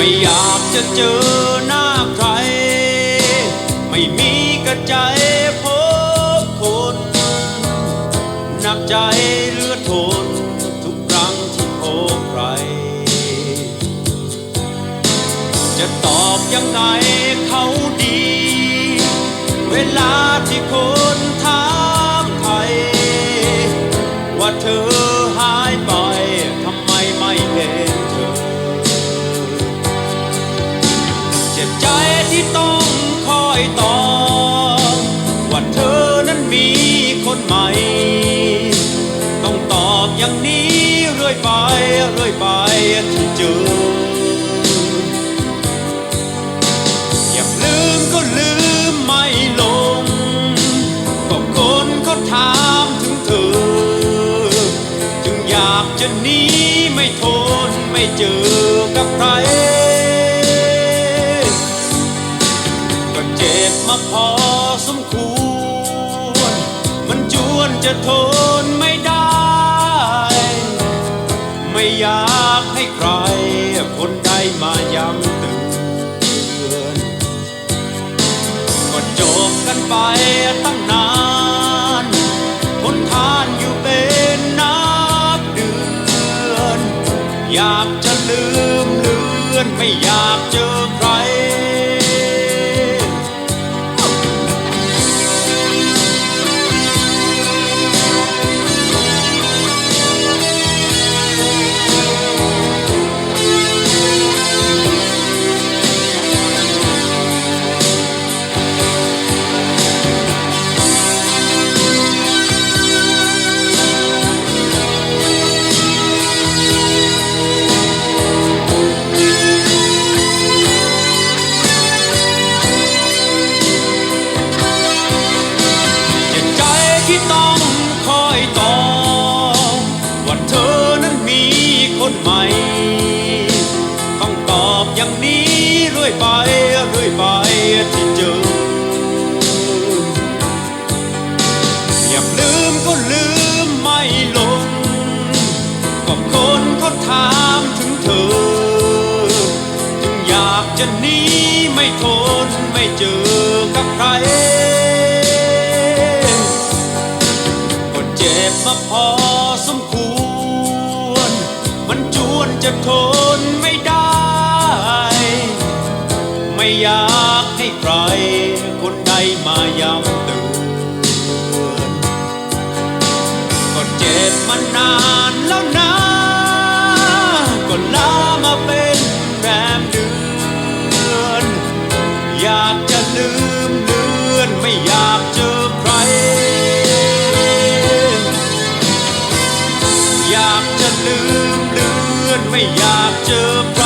ไม่อยากจะเจอหน้าใคร ไม่มีกระใจพบคนหนักใจเลือดทนทุกครั้งที่พบใคร จะตอบยังไงเขาดี เวลาที่คนถาม จ็บใจที่ต้องคอยตอบว่าเธอนั้นมีคนใหม่ ต้องตอบอย่างนี้เรื่อยไปเรื่อยไปที่เจออยากลืมก็ลืมไม่ลงก็คนเขาถามถึงเธอ จึงอยากจะหนีไม่ทนไม่เจอกับใคร มาพอสมควร มันจวนจะทนไม่ได้ ไม่อยากให้ใคร คนใดมาย้ำเตือนก็จบกันไปตั้งนานทนทานอยู่เป็นนับเดือน อยากจะลืมเลือนไม่อยากเจอ ที่ต้องคอยตอบว่าเธอนั้นมีคนใหม่ ต้องตอบอย่างนี้เรื่อยไปเรื่อยไปที่เจอ อยากลืมก็ลืมไม่ลงก็คนเขาถามถึงเธอ จึงอยากจะหนีไม่ทนไม่เจอกับใคร จะทนไม่ได้ ไม่อยากให้ใคร คนใดมาย้ำเตือนก็เจ็บมานานแล้วนะก็ลามาเป็นแรมเดือน อยากจะลืมเลือนไม่อยากเจอใคร อยากจะลืมเลืือนไม่อยากเจอใคร